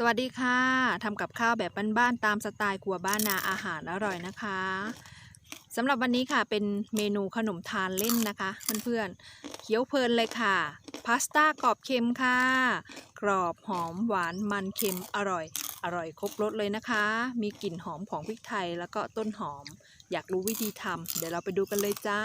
สวัสดีค่ะทำกับข้าวแบบบ้านๆตามสไตล์ครัวบ้านนาอาหารอร่อยนะคะสำหรับวันนี้ค่ะเป็นเมนูขนมทานเล่นนะคะเพื่อนๆเคี้ยวเพลินเลยค่ะ พาสต้ากรอบเค็มค่ะ กรอบหอมหวานมันเค็มอร่อย อร่อยครบรสเลยนะคะ มีกลิ่นหอมของพริกไทยแล้วก็ต้นหอม อยากรู้วิธีทำเดี๋ยวเราไปดูกันเลยจ้า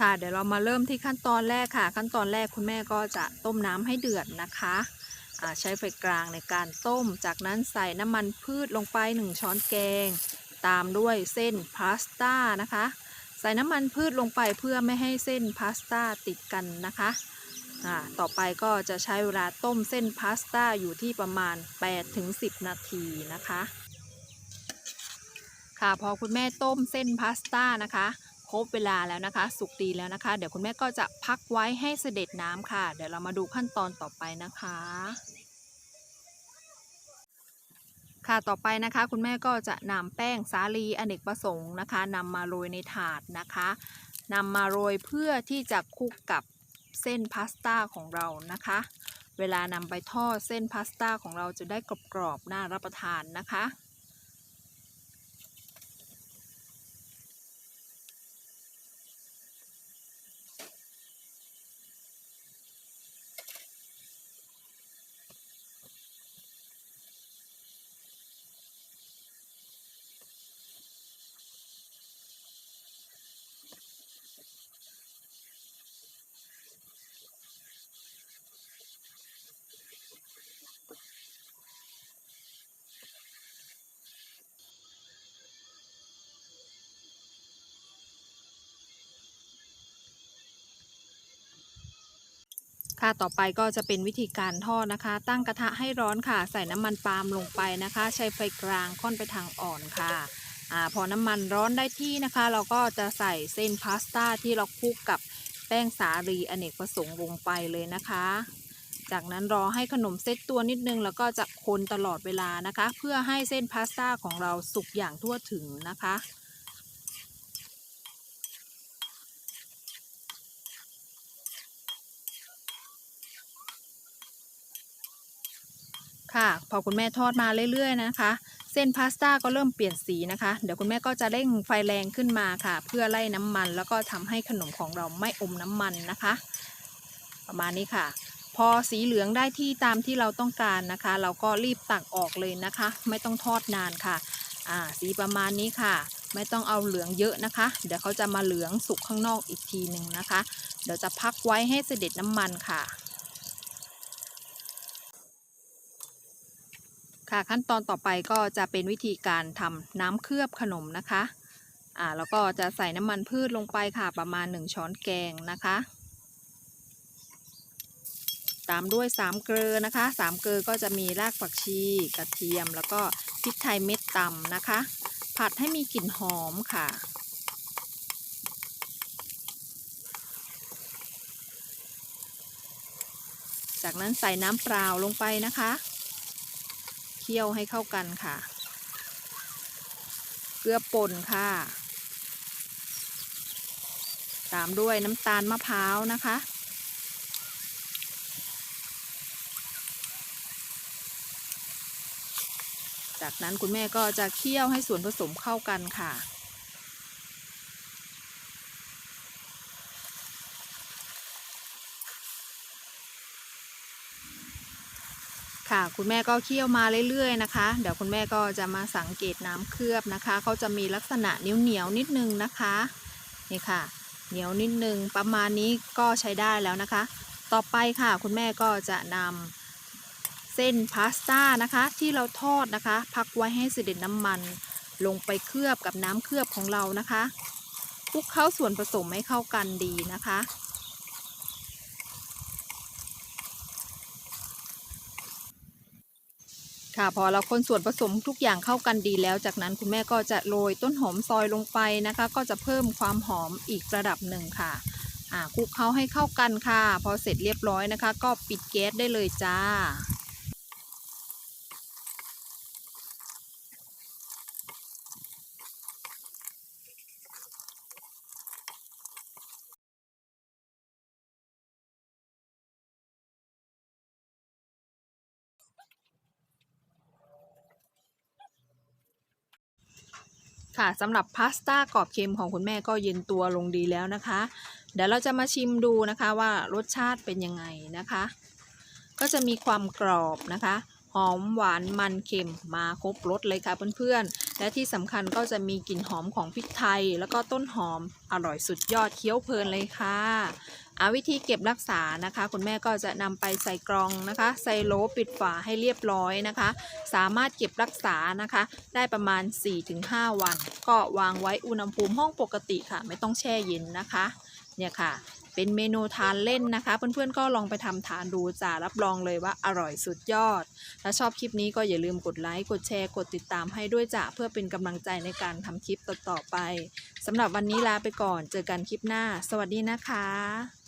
ค่ะ เดี๋ยวเรามาเริ่มที่ขั้นตอนแรกค่ะ ขั้นตอนแรกคุณแม่ก็จะต้มน้ำให้เดือดนะคะใช้ไฟกลางในการต้ม จากนั้นใส่น้ำมันพืชลงไป 1 ช้อนแกง ตามด้วยเส้นพาสต้านะคะ ใส่น้ำมันพืชลงไปเพื่อไม่ให้เส้นพาสต้าติดกันนะคะต่อไปก็จะใช้เวลาต้มเส้นพาสต้าอยู่ที่ประมาณ 8-10 นาทีนะคะ ค่ะพอคุณแม่ต้มเส้นพาสต้านะคะ ครบเวลาแล้วนะคะ สุกดีแล้วนะคะ เดี๋ยวคุณแม่ก็จะพักไว้ให้เสด็จน้ำค่ะ เดี๋ยวเรามาดูขั้นตอนต่อไปนะคะ ค่ะต่อไปนะคะ คุณแม่ก็จะนำแป้งสาลีอเนกประสงค์นะคะนำมาโรยในถาดนะคะนำมาโรยเพื่อที่จะคลุกกับเส้นพาสต้าของเรานะคะ เวลานำไปทอดเส้นพาสต้าของเราจะได้กรอบๆน่ารับประทานนะคะ ค่ะต่อไปก็จะเป็นวิธีการทอดนะคะ ตั้งกระทะให้ร้อนค่ะ ใส่น้ำมันปาล์มลงไปนะคะ ใช้ไฟกลางค่อนไปทางอ่อนค่ะอ่าพอน้ำมันร้อนได้ที่นะคะ เราก็จะใส่เส้นพาสต้าที่เราคลุกกับแป้งสาลีอเนกประสงค์ลงไปเลยนะคะ จากนั้นรอให้ขนมเซตตัวนิดนึง แล้วก็จะคนตลอดเวลานะคะ เพื่อให้เส้นพาสต้าของเราสุกอย่างทั่วถึงนะคะ ค่ะ พอคุณแม่ทอดมาเรื่อย ๆ นะคะ เส้นพาสต้าก็เริ่มเปลี่ยนสีนะคะ เดี๋ยวคุณแม่ก็จะเร่งไฟแรงขึ้นมาค่ะ เพื่อไล่น้ำมัน แล้วก็ทำให้ขนมของเราไม่อมน้ำมันนะคะ ประมาณนี้ค่ะ พอสีเหลืองได้ที่ตามที่เราต้องการนะคะ เราก็รีบตักออกเลยนะคะ ไม่ต้องทอดนานค่ะอ่าสีประมาณนี้ค่ะไม่ต้องเอาเหลืองเยอะนะคะ เดี๋ยวเขาจะมาเหลืองสุกข้างนอกอีกทีหนึ่งนะคะ เดี๋ยวจะพักไว้ให้เสด็จน้ำมันค่ะ ค่ะขั้นตอนต่อไปก็จะเป็นวิธีการทำน้ำเคลือบขนมนะคะอ่าแล้วก็จะใส่น้ำมันพืชลงไปค่ะประมาณ 1 ช้อนแกงนะคะ ตามด้วย 3 เกลือนะคะ3เกลือก็จะมีรากผักชี กระเทียม แล้วก็พริกไทยเม็ดตำนะคะ ผัดให้มีกลิ่นหอมค่ะจากนั้นใส่น้ำเปล่าลงไปนะคะ เคี่ยวให้เข้ากันค่ะ เกลือป่นค่ะ ตามด้วยน้ำตาลมะพร้าวนะคะ จากนั้นคุณแม่ก็จะเคี่ยวให้ส่วนผสมเข้ากันค่ะ ค่ะ คุณแม่ก็เคี่ยวมาเรื่อยๆนะคะ เดี๋ยวคุณแม่ก็จะมาสังเกตน้ำเคลือบนะคะเขาจะมีลักษณะเหนียวๆนิดนึงนะคะนี่ค่ะ เหนียวนิดนึงประมาณนี้ก็ใช้ได้แล้วนะคะ ต่อไปค่ะ คุณแม่ก็จะนำเส้นพาสต้านะคะ ที่เราทอดนะคะ พักไว้ให้เสด็จน้ำมันลงไปเคลือบกับน้ำเคลือบของเรานะคะคลุกเข้าส่วนผสมให้เข้ากันดีนะคะ ค่ะพอเราคนส่วนผสมทุกอย่างเข้ากันดีแล้ว จากนั้นคุณแม่ก็จะโรยต้นหอมซอยลงไปนะคะ ก็จะเพิ่มความหอมอีกระดับหนึ่งค่ะคลุกเคล้าให้เข้ากันค่ะ พอเสร็จเรียบร้อยนะคะ ก็ปิดแก๊สได้เลยจ้า ค่ะสำหรับพาสต้ากรอบเค็มของคุณแม่ก็เย็นตัวลงดีแล้วนะคะ เดี๋ยวเราจะมาชิมดูนะคะว่ารสชาติเป็นยังไงนะคะ ก็จะมีความกรอบนะคะ หอมหวานมันเค็มมาครบรสเลยค่ะเพื่อนๆ และที่สำคัญก็จะมีกลิ่นหอมของพริกไทย แล้วก็ต้นหอมอร่อยสุดยอดเคี้ยวเพลินเลยค่ะอาวิธีเก็บรักษานะคะ คุณแม่ก็จะนำไปใส่กรองนะคะ ใส่โหลปิดฝาให้เรียบร้อยนะคะ สามารถเก็บรักษานะคะ ได้ประมาณ 4-5 วัน ก็วางไว้อุณหภูมิห้องปกติค่ะ ไม่ต้องแช่เย็นนะคะ เนี่ยค่ะ เป็นเมนูทานเล่นนะคะ เพื่อนๆก็ลองไปทำทานดูจ้ารับรองเลยว่าอร่อยสุดยอด ถ้าชอบคลิปนี้ก็อย่าลืมกดไลค์ กดแชร์ กดติดตามให้ด้วยจ้ะเพื่อเป็นกำลังใจในการทำคลิปต่อๆไปสำหรับวันนี้ลาไปก่อน เจอกันคลิปหน้า สวัสดีนะคะ